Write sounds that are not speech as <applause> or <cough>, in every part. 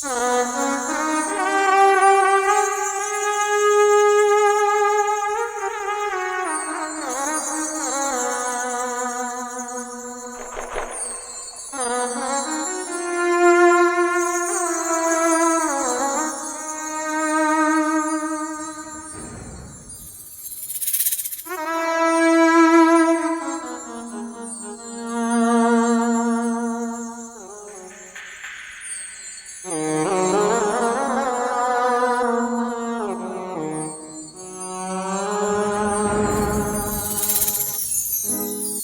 Uh-huh.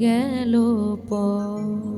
গেল পর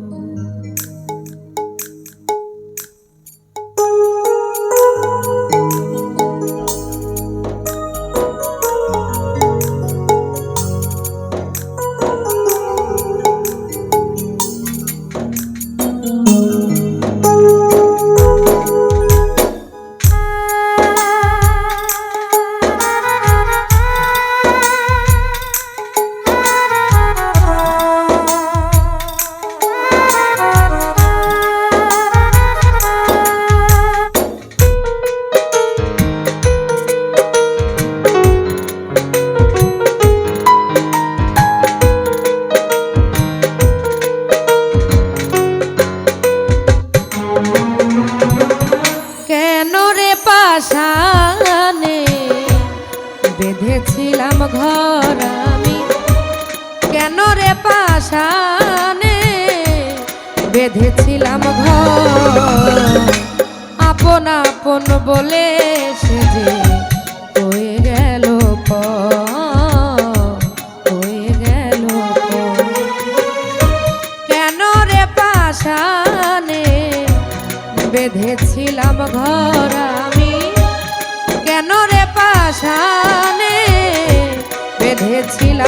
বেঁধেছিলাম আপন আপন বলে সে যে হয়ে গেল হয়ে গেল কেন রে পাশানে বেঁধেছিলাম ঘর আমি? কেন রে পাশানে বেঁধেছিলাম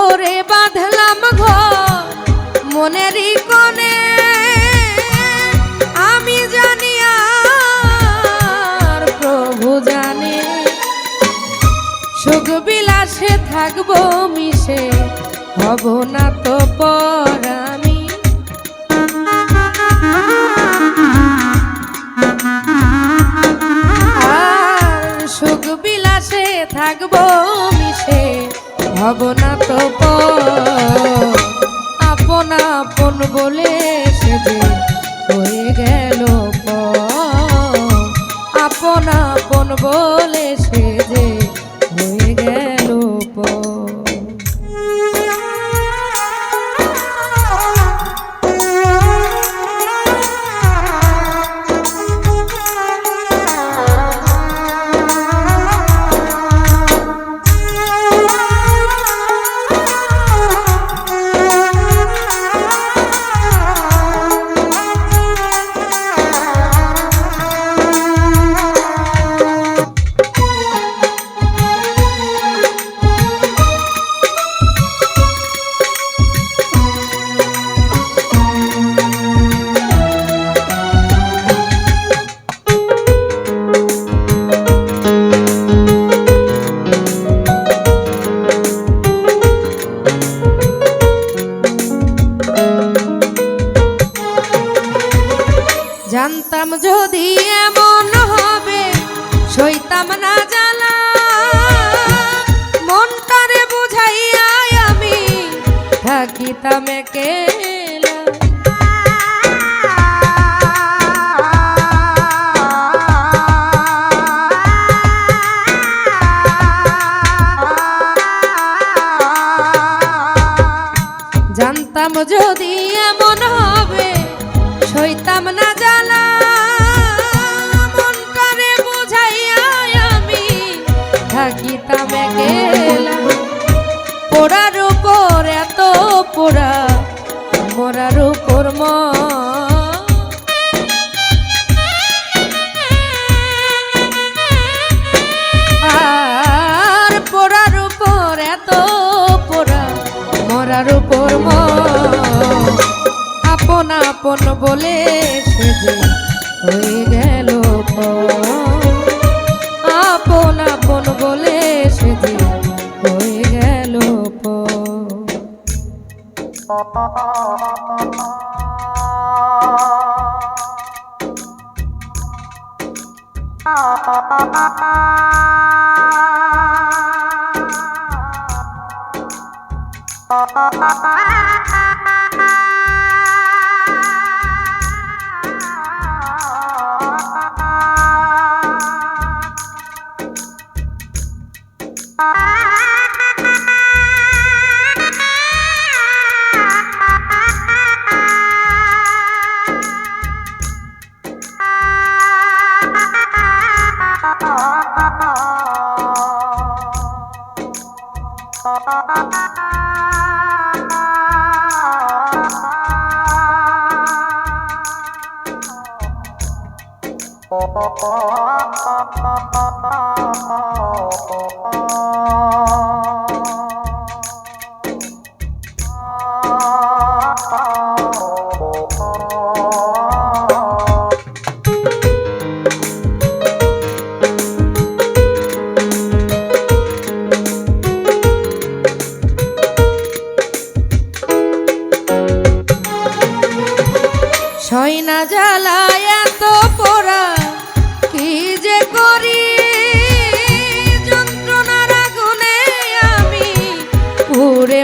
করে বাঁধলাম ঘর মনেরই কোণে আমি জানি আর প্রভু জানে। সুখ বিলাসে থাকব মিশে, হব না তো পর আমি। সুখ বিলাসে থাকব হব না তো। আপন আপন বলে সে হয়ে গেল। আপন আপন বলে সে জানতাম যদি এমন হবে সইতাম না জ্বালা। মোরার উপর ম আর পড়ার উপর এত পড়া মরার উপর Ah, ah, ah, ah সয়না <laughs>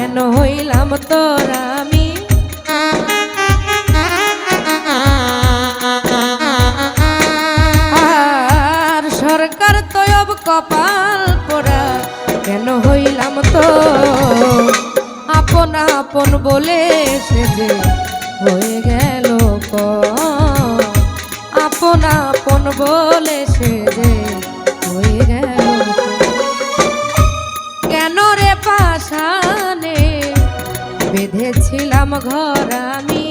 কেন হইলাম তোরা আমি আর সরকার তয়ব কপাল পোড়া, কেন হইলাম তো আপন আপন বলে সে যে হয়ে গেল পর। আপন আপন বলে করেছিলাম ঘর আমি।